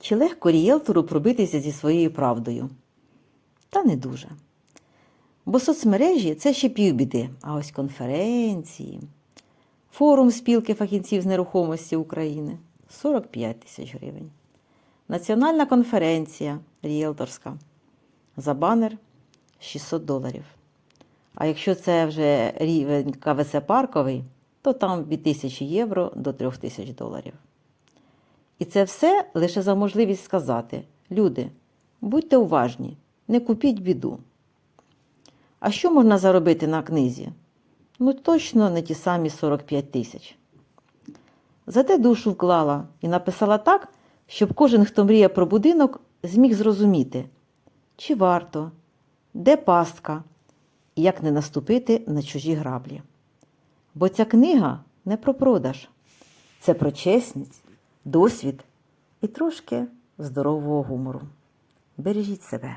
Чи легко ріелтору пробитися зі своєю правдою? Та не дуже. Бо соцмережі це ще півбіди, а ось конференції, форум спілки фахівців з нерухомості України 45 тисяч гривень. Національна конференція ріелторська за банер 600 доларів. А якщо це вже рівень КВС парковий, то там від 1000 євро до 3000 доларів. І це все лише за можливість сказати: люди, будьте уважні, не купіть біду. А що можна заробити на книзі? Ну, точно не ті самі 45 тисяч. Зате душу вклала і написала так, щоб кожен, хто мріє про будинок, зміг зрозуміти, чи варто, де пастка, і як не наступити на чужі граблі. Бо ця книга не про продаж, це про чесність, досвід і трошки здорового гумору. Бережіть себе.